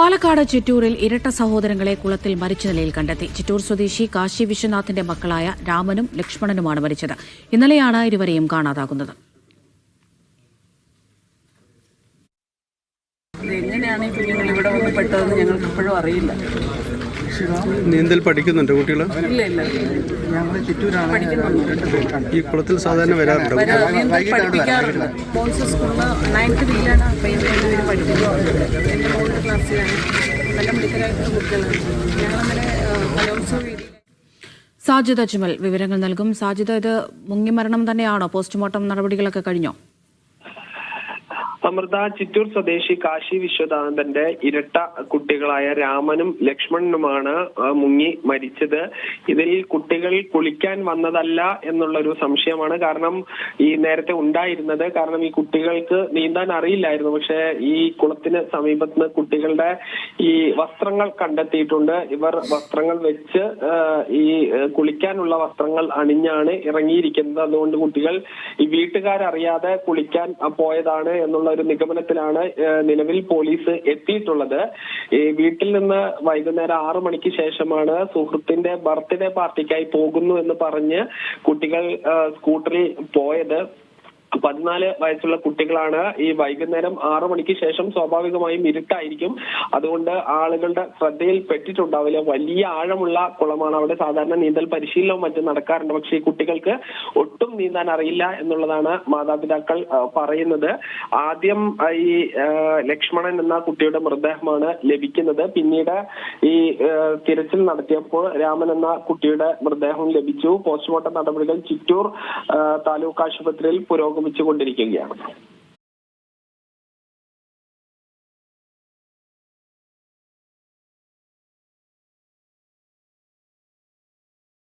പാലക്കാട് ചിറ്റൂരിൽ ഇരട്ട സഹോദരങ്ങളെ കുളത്തിൽ മരിച്ച നിലയിൽ കണ്ടെത്തി. ചിറ്റൂർ സ്വദേശി കാശി വിശ്വനാഥിന്റെ മക്കളായ രാമനും ലക്ഷ്മണനുമാണ് മരിച്ചത്. ഇന്നലെയാണ് ഇരുവരെയും കാണാതാകുന്നത്. എങ്ങനെയാണ് ഈ കുഞ്ഞുങ്ങൾ ഇവിടെ വന്ന് പെട്ടതെന്ന് ഞങ്ങൾക്ക് ഇപ്പോഴും അറിയില്ല. നീന്തൽ പഠിക്കുന്നുണ്ട് കുട്ടികൾ ഇല്ല ഇല്ല പഠിക്കുന്നുണ്ട്. ഈ കുളത്തിൽ സാധാരണ വരാറുണ്ട്? പഠിപ്പിക്കാറുണ്ട്. ബോയ്സ് സ്കൂളിൽ ക്ലാസ്സിലാണ് നല്ല അജ്മൽ വിവരങ്ങൾ നൽകും. സാജിത ഇത് മുങ്ങിമരണം തന്നെയാണോ? പോസ്റ്റ്മോർട്ടം നടപടികളൊക്കെ കഴിഞ്ഞോ? അമൃത ചിറ്റൂർ സ്വദേശി കാശി വിശ്വനാഥന്റെ ഇരട്ട കുട്ടികളായ രാമനും ലക്ഷ്മണനുമാണ് മുങ്ങി മരിച്ചത്. ഇതിൽ കുട്ടികൾ കുളിക്കാൻ വന്നതല്ല എന്നുള്ള ഒരു സംശയമാണ് കാരണം ഈ നേരത്തെ ഉണ്ടായിരുന്നത്. കാരണം ഈ കുട്ടികൾക്ക് നീന്താൻ അറിയില്ലായിരുന്നു. പക്ഷെ ഈ കുളത്തിന് സമീപത്ത് കുട്ടികളുടെ ഈ വസ്ത്രങ്ങൾ കണ്ടെത്തിയിട്ടുണ്ട്. ഇവർ വസ്ത്രങ്ങൾ വെച്ച് ഈ കുളിക്കാനുള്ള വസ്ത്രങ്ങൾ അണിഞ്ഞാണ് ഇറങ്ങിയിരിക്കുന്നത്. അതുകൊണ്ട് കുട്ടികൾ ഈ വീട്ടുകാരറിയാതെ കുളിക്കാൻ പോയതാണ് എന്നുള്ള ഒരു നിഗമനത്തിലാണ് നിലവിൽ പോലീസ് എത്തിയിട്ടുള്ളത്. ഈ വീട്ടിൽ നിന്ന് വൈകുന്നേരം ആറു മണിക്ക് ശേഷമാണ് സുഹൃത്തിന്റെ ബർത്ത്ഡേ പാർട്ടിക്കായി പോകുന്നു എന്ന് പറഞ്ഞ് കുട്ടികൾ സ്കൂട്ടറിൽ പോയത്. പതിനാല് വയസ്സുള്ള കുട്ടികളാണ് ഈ വൈകുന്നേരം ആറു മണിക്ക് ശേഷം സ്വാഭാവികമായും ഇരുട്ടായിരിക്കും. അതുകൊണ്ട് ആളുകളുടെ ശ്രദ്ധയിൽ പെട്ടിട്ടുണ്ടാവില്ല. വലിയ ആഴമുള്ള കുളമാണ് അവിടെ സാധാരണ നീന്തൽ പരിശീലനവും മറ്റും നടക്കാറുണ്ട്. പക്ഷേ ഈ കുട്ടികൾക്ക് ഒട്ടും നീന്താൻ അറിയില്ല എന്നുള്ളതാണ് മാതാപിതാക്കൾ പറയുന്നത്. ആദ്യം ഈ ലക്ഷ്മണൻ എന്ന കുട്ടിയുടെ മൃതദേഹമാണ് ലഭിക്കുന്നത്. പിന്നീട് ഈ തിരച്ചിൽ നടത്തിയപ്പോൾ രാമൻ എന്ന കുട്ടിയുടെ മൃതദേഹം ലഭിച്ചു. പോസ്റ്റ്മോർട്ടം നടപടികൾ ചിറ്റൂർ താലൂക്ക് ആശുപത്രിയിൽ പുരോഗമിച്ചുകൊണ്ടിരിക്കുകയാണ്